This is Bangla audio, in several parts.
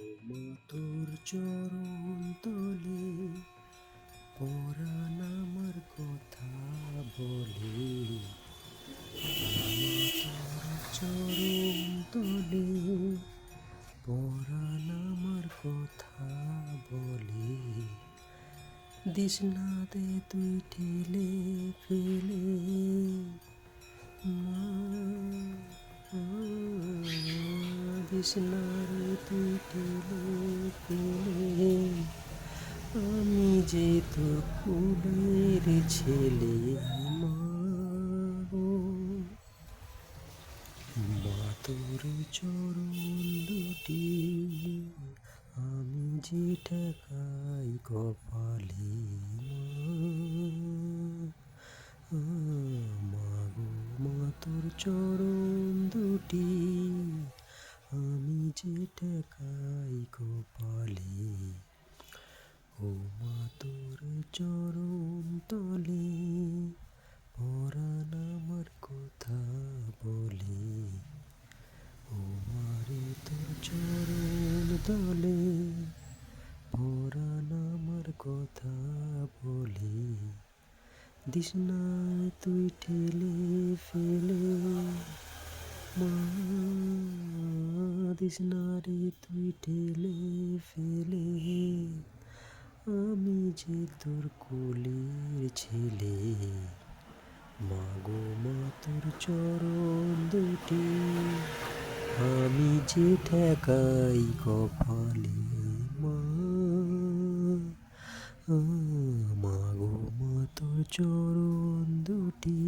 মা তোর চরণ তলে, পরাণ আমার কথা বলে। চরণ তলে, পরাণ আমার কথা বলে। দিস না দে তুই ঠেলে ফেলে দিস না রে তুই আমি যে তোর কুলের ছেলে মা গো। মা চরণ দুটি, আমি যে ঠেকাই কপালে মা মা গো মা চরণ দুটি আমি যে ঠেকাই কপালে, ও মা তোর চরণ তলে, পরাণ আমার কথা বলে। ও মারে তোর চরণ তলে, পরাণ আমার কথা বলে। দিস না তুই ঠেলে ফেলে। দিস না রে, তুই ঠেলে ফেলে। আমি যে তোর কোলের ছেলে, মাগো মা তোর চরণ দুটি। আমি যে ঠেকাই কপালে মা, মাগো মা তোর চরণ দুটি।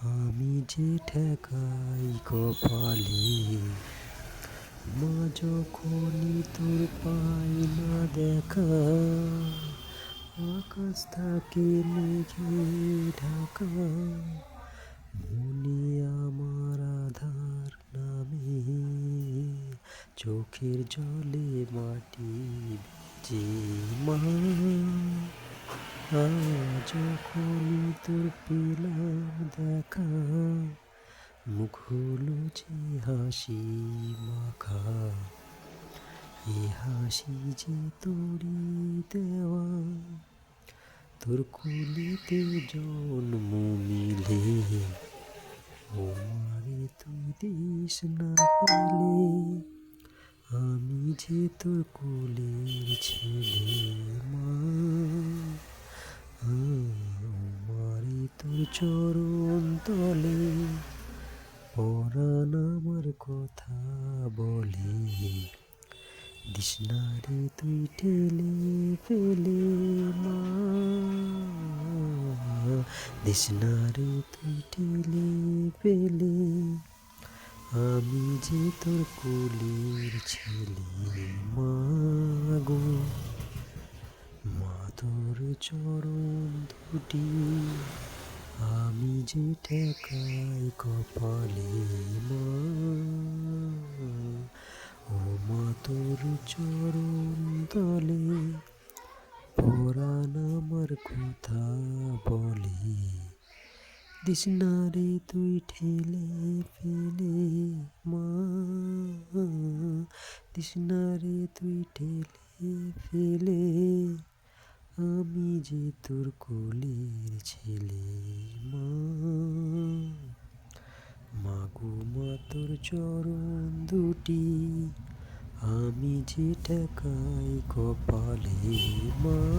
আমি যে ঠেকাই কপালে মা যখনই তোর পাই না দেখা, আকাশ থাকে মেঘে ঢাকা। মনে আমার আধার নামে, চোখের জলে মাটি যে মা। যখনই তোর পেলাম দেখা মুখ যে হাসি মাখা। এ হাসি যে তোরি দেওয়া। তোর কুলিতে জন্ম মিলে ও মারে তুই দিস না পেলে আমি যে তোর কোলের ছেলে মা। মারে তোর চরণ তলে। পরাণ আমার কথা বলে। দিস রে তুই ঠেলে ফেলে মা। দিস রে তুই ঠেলে ফেলে। আমি যে তোর কোলের ছেলে মা গো। মা তোর চরণ দুটি আমি যে ঠেকাই কপালে ও মা তোর চরণ তলে, পরাণ আমার কথা বলে। দিস না রে তুই ঠেলে ফেলে, মা, দিস না রে তুই ঠেলে ফেলে। আমি যে তোর কোলের ছেলে, মা। মাগো মা, তোর চরণ দুটি। আমি যে ঠেকাই কপালে, মা।